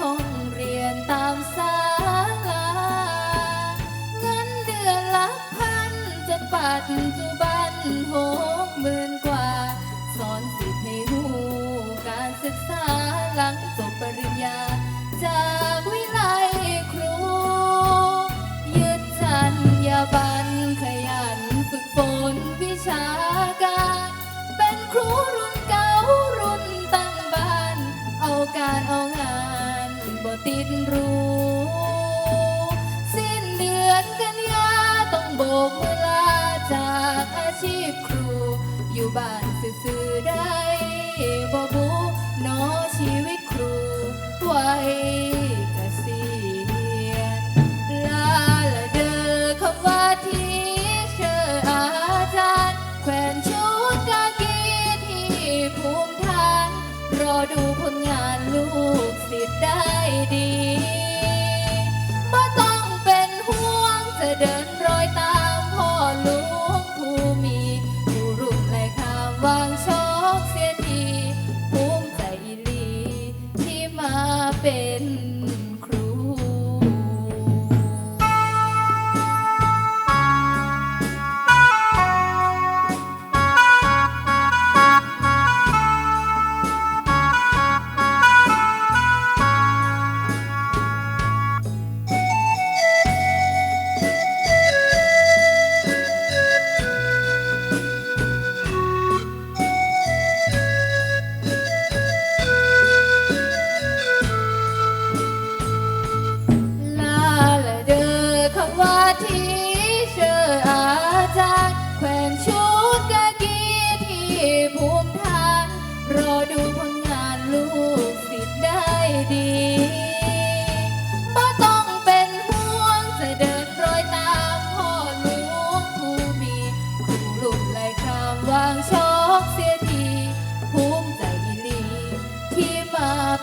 ห้องเรียนตามศาลาเงินเดือนละพันจนปัจจุบันหกหมื่นกว่า สอนสิทธิ์ให้หูการศึกษาหลังจบปริญญา จากวิไลครู ยึดจัญญาบันขยันฝึกฝนวิชาการ เป็นครูรุ่นเก่ารุ่นตั้งบ้าน เอาการเอางาน ติดรู้ สิ้นเดือนกันยาต้องโบกมือลาจากอาชีพครู อยู่บ้านซื่อๆได้บ่บูเนอชีวิตครูไว้เกษียณลาละเดอคำว่าที่เชออาจารย์แขวนชุดกากีที่ภูมิฐาน รอดูผลงานลูก ศิษย์ได้ดีบ่ต้องเป็นห่วงจะเดินรอยตามพ่อหลวงผู้มีผู้รุ่งและคำวางชอ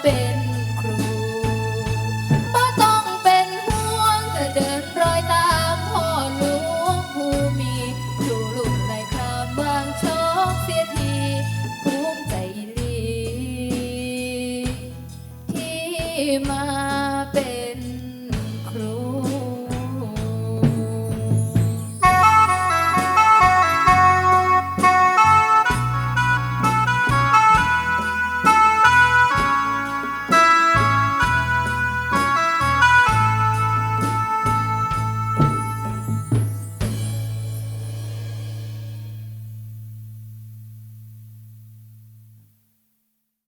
เป็นครูบ่ต้องเป็นห่วงจะเดินรอยตามพ่อหลวงผู้มีอยู่ลุ่มในครามวางชอกเสียทีภูมิใจอีหลีที่มา